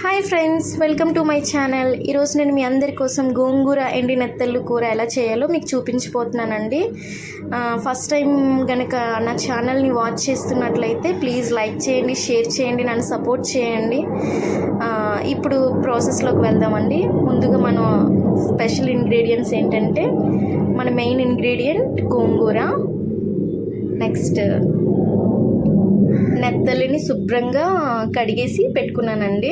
Hi friends welcome to my channel. ఈరోజు నేను మీ అందరి కోసం గోంగూర ఎండి నెత్తళ్ళు కూర ఎలా చేయాలో మీకు చూపించిపోతున్నానండి. ఫస్ట్ టైం కనుక నా ఛానల్ని వాచ్ చేస్తున్నట్లయితే ప్లీజ్ లైక్ చేయండి షేర్ చేయండి నన్ను సపోర్ట్ చేయండి. ఇప్పుడు ప్రాసెస్లోకి వెళ్దామండి. ముందుగా మనం స్పెషల్ ఇంగ్రీడియంట్స్ ఏంటంటే మన మెయిన్ ఇంగ్రీడియంట్ గోంగూర. నెక్స్ట్ నెత్తలిని శుభ్రంగా కడిగేసి పెట్టుకున్నానండి.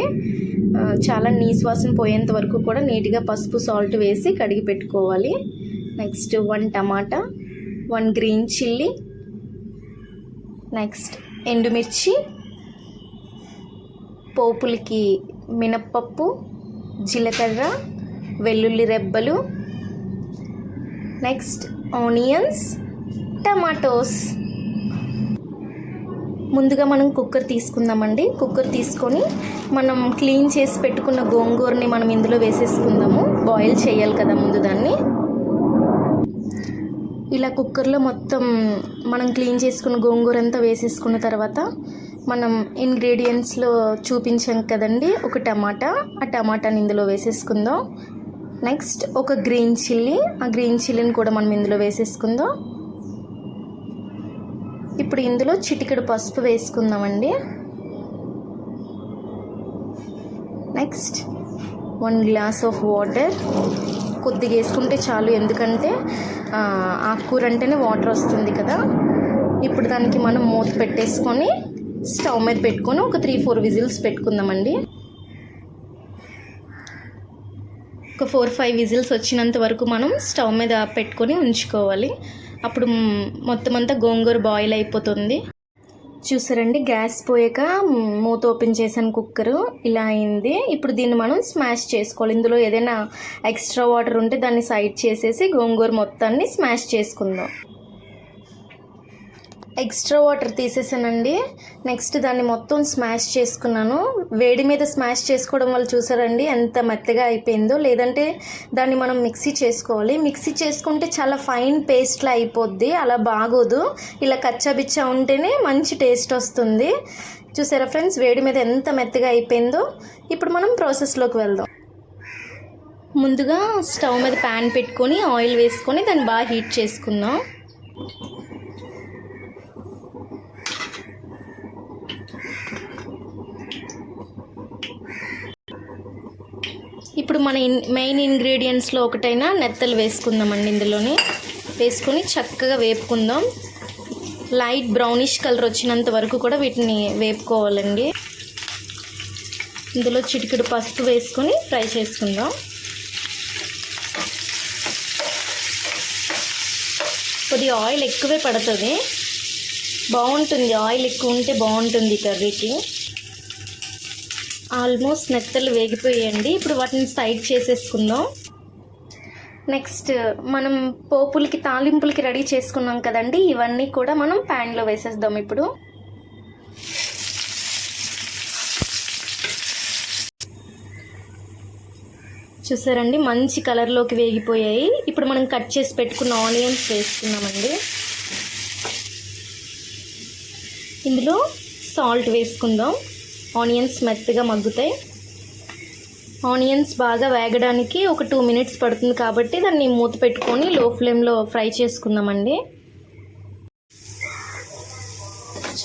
చాలా నీసు పోయేంత వరకు కూడా నీట్గా పసుపు సాల్ట్ వేసి కడిగి పెట్టుకోవాలి. Next one tomato one green chilli next ఎండుమిర్చి పోపులకి మినప్పప్పు జీలకర్ర వెల్లుల్లి రెబ్బలు నెక్స్ట్ ఆనియన్స్ టమాటోస్. ముందుగా మనం కుక్కర్ తీసుకుందామండి. కుక్కర్ తీసుకొని మనం క్లీన్ చేసి పెట్టుకున్న గోంగూరని మనం ఇందులో వేసేసుకుందాము. బాయిల్ చేయాలి కదా ముందు దాన్ని. ఇలా కుక్కర్లో మొత్తం మనం క్లీన్ చేసుకున్న గోంగూర అంతా వేసేసుకున్న తర్వాత మనం ఇంగ్రీడియంట్స్లో చూపించాం కదండి. ఒక టమాటా. ఆ టమాటాని ఇందులో వేసేసుకుందాం. నెక్స్ట్ ఒక గ్రీన్ చిల్లీ. ఆ గ్రీన్ చిల్లీని కూడా మనం ఇందులో వేసేసుకుందాం. ఇప్పుడు ఇందులో చిటికెడు పసుపు వేసుకుందామండి. Next one glass of water కొద్దిగా వేసుకుంటే చాలు ఎందుకంటే ఆకుకూర అంటేనే వాటర్ వస్తుంది కదా. ఇప్పుడు దానికి మనం మూత పెట్టేసుకొని స్టవ్ మీద పెట్టుకొని ఒక త్రీ ఫోర్ విజిల్స్ పెట్టుకుందామండి. ఒక ఫోర్ ఫైవ్ విజిల్స్ వచ్చినంత వరకు మనం స్టవ్ మీద పెట్టుకొని ఉంచుకోవాలి. అప్పుడు మొత్తం అంతా గోంగూర బాయిల్ అయిపోతుంది. చూసారండి గ్యాస్ పోయాక మూత ఓపెన్ చేశాను కుక్కరు. ఇలా అయింది. ఇప్పుడు దీన్ని మనం స్మాష్ చేసుకోవాలి. ఇందులో ఏదైనా ఎక్స్ట్రా వాటర్ ఉంటే దాన్ని సైడ్ చేసేసి గోంగూర మొత్తాన్ని స్మాష్ చేసుకుందాం. Extra water తీసేసానండి. నెక్స్ట్ దాన్ని మొత్తం స్మాష్ చేసుకున్నాను. వేడి మీద స్మాష్ చేసుకోవడం వల్ల చూసారండి ఎంత మెత్తగా అయిపోయిందో. లేదంటే దాన్ని మనం మిక్సీ చేసుకోవాలి. మిక్సీ చేసుకుంటే చాలా ఫైన్ పేస్ట్లా అయిపోద్ది. అలా బాగోదు. ఇలా కచ్చాబిచ్చా ఉంటేనే మంచి టేస్ట్ వస్తుంది. చూసారా ఫ్రెండ్స్? వేడి మీద ఎంత మెత్తగా అయిపోయిందో. ఇప్పుడు మనం ప్రాసెస్లోకి వెళ్దాం. ముందుగా స్టవ్ మీద ప్యాన్ పెట్టుకొని ఆయిల్ వేసుకొని దాన్ని బాగా హీట్ చేసుకుందాం. ఇప్పుడు మన ఇన్ మెయిన్ ఇంగ్రీడియంట్స్లో ఒకటైన నెత్తలు వేసుకుందామండి ఇందులోని. వేసుకొని చక్కగా వేపుకుందాం. లైట్ బ్రౌనిష్ కలర్ వచ్చినంత వరకు కూడా వీటిని వేపుకోవాలండి. ఇందులో చిటికెడు పసుపు వేసుకొని ఫ్రై చేసుకుందాం. కొద్దిగా ఆయిల్ ఎక్కువే పడుతుంది. బాగుంటుంది. ఆయిల్ ఎక్కువ ఉంటే బాగుంటుంది కర్రీకి. ఆల్మోస్ట్ నెత్తలు వేగిపోయాయండి. ఇప్పుడు వాటిని సైడ్ చేసేసుకుందాం. నెక్స్ట్ మనం పోపులకి తాలింపులకి రెడీ చేసుకున్నాం కదండి. ఇవన్నీ కూడా మనం ప్యాన్లో వేసేద్దాం ఇప్పుడు. చూసారండి మంచి కలర్లోకి వేగిపోయాయి. ఇప్పుడు మనం కట్ చేసి పెట్టుకున్న ఆనియన్స్ వేసుకున్నామండి ఇందులో సాల్ట్ వేసుకుందాం. ఆనియన్స్ మెత్తగా మగ్గుతాయి. ఆనియన్స్ బాగా వేగడానికి ఒక టూ మినిట్స్ పడుతుంది కాబట్టి దాన్ని మూత పెట్టుకొని లో ఫ్లేమ్లో ఫ్రై చేసుకుందామండి.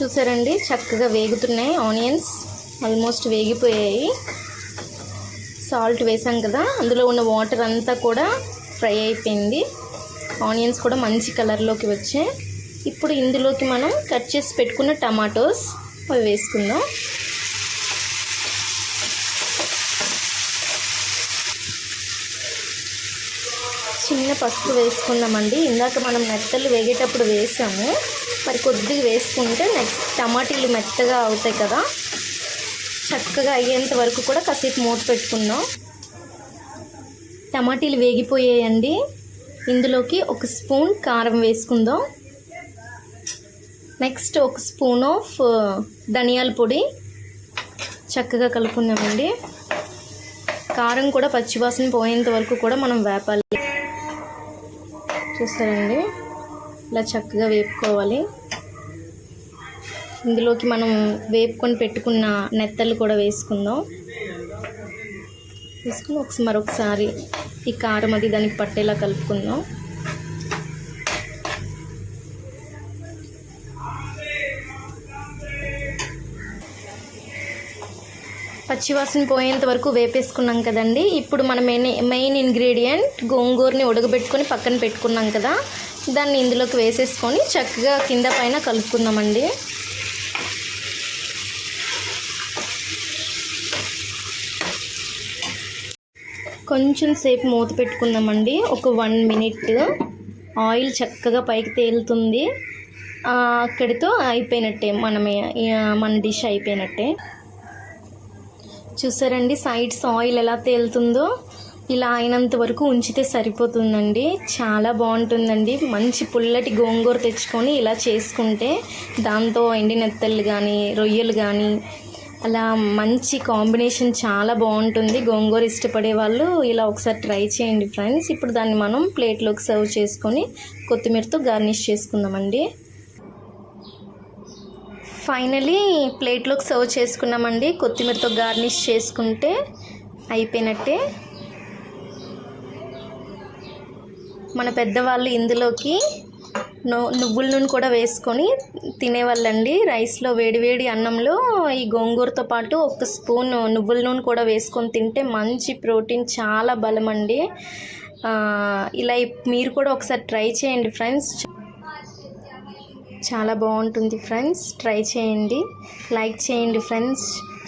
చూసారండి? చక్కగా వేగుతున్నాయి ఆనియన్స్. ఆల్మోస్ట్ వేగిపోయాయి. సాల్ట్ వేసాం కదా? అందులో ఉన్న వాటర్ అంతా కూడా ఫ్రై అయిపోయింది. ఆనియన్స్ కూడా మంచి కలర్లోకి వచ్చాయి. ఇప్పుడు ఇందులోకి మనం కట్ చేసి పెట్టుకున్న టమాటోస్ అవి వేసుకుందాం. చిన్న పసుపు వేసుకుందామండి. ఇందాక మనం మెత్తలు వేగేటప్పుడు వేసాము. మరి కొద్దిగా వేసుకుంటే నెక్స్ట్ టమాటీలు మెత్తగా అవుతాయి కదా. చక్కగా అయ్యేంత వరకు కూడా కాసేపు మూత పెట్టుకుందాం. టమాటీలు వేగిపోయాయండి. ఇందులోకి ఒక స్పూన్ కారం వేసుకుందాం. నెక్స్ట్ ఒక స్పూన్ ఆఫ్ ధనియాల పొడి చక్కగా కలుపుకుందామండి. కారం కూడా పచ్చివాసన పోయేంత వరకు కూడా మనం వేపాలి. చూస్తారండి ఇలా చక్కగా వేపుకోవాలి. ఇందులోకి మనం వేపుకొని పెట్టుకున్న నెత్తలు కూడా వేసుకుందాం. వేసుకుని ఒకసారి మరొకసారి ఈ కారం అది దానికి పట్టేలా కలుపుకుందాం. పచ్చివాసన పోయేంత వరకు వేపేసుకున్నాం కదండి. ఇప్పుడు మన మెయిన్ మెయిన్ ఇంగ్రీడియంట్ గోంగూరని ఉడకబెట్టుకొని పక్కన పెట్టుకున్నాం కదా. దాన్ని ఇందులోకి వేసేసుకొని చక్కగా కింద పైన కలుపుకుందామండి. కొంచెం సేపు మూత పెట్టుకుందామండి. ఒక వన్ మినిట్. ఆయిల్ చక్కగా పైకి తేలుతుంది. అక్కడితో అయిపోయినట్టే మనమే మన డిష్ అయిపోయినట్టే. చూసారండి సైడ్స్ ఆయిల్ ఎలా తేలుతుందో ఇలా అయినంత వరకు ఉంచితే సరిపోతుందండి. చాలా బాగుంటుందండి. మంచి పుల్లటి గోంగూర తెచ్చుకొని ఇలా చేసుకుంటే దాంతో ఎండి నెత్తళ్ళు కానీ రొయ్యలు కానీ అలా మంచి కాంబినేషన్ చాలా బాగుంటుంది. గోంగూర ఇష్టపడే వాళ్ళు ఇలా ఒకసారి ట్రై చేయండి ఫ్రెండ్స్. ఇప్పుడు దాన్ని మనం ప్లేట్లోకి సర్వ్ చేసుకొని కొత్తిమీరతో గార్నిష్ చేసుకుందామండి. ఫైనలీ ప్లేట్లోకి సర్వ్ చేసుకున్నామండి. కొత్తిమీరతో గార్నిష్ చేసుకుంటే అయిపోయినట్టే. మన పెద్దవాళ్ళు ఇందులోకి నో నువ్వుల నూనె కూడా వేసుకొని తినేవాళ్ళండి. రైస్లో వేడివేడి అన్నంలో ఈ గోంగూరతో పాటు ఒక స్పూన్ నువ్వుల నూనె కూడా వేసుకొని తింటే మంచి ప్రోటీన్ చాలా బలం అండి ఇలా మీరు కూడా ఒకసారి ట్రై చేయండి ఫ్రెండ్స్. చాలా బాగుంటుంది ఫ్రెండ్స్. ట్రై చేయండి. లైక్ చేయండి ఫ్రెండ్స్.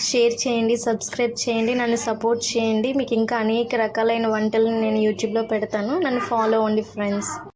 షేర్ చేయండి. సబ్స్క్రైబ్ చేయండి. నన్ను సపోర్ట్ చేయండి. మీకు ఇంకా అనేక రకాలైన వంటలను నేను యూట్యూబ్లో పెడతాను. నన్ను ఫాలో అవ్వండి ఫ్రెండ్స్.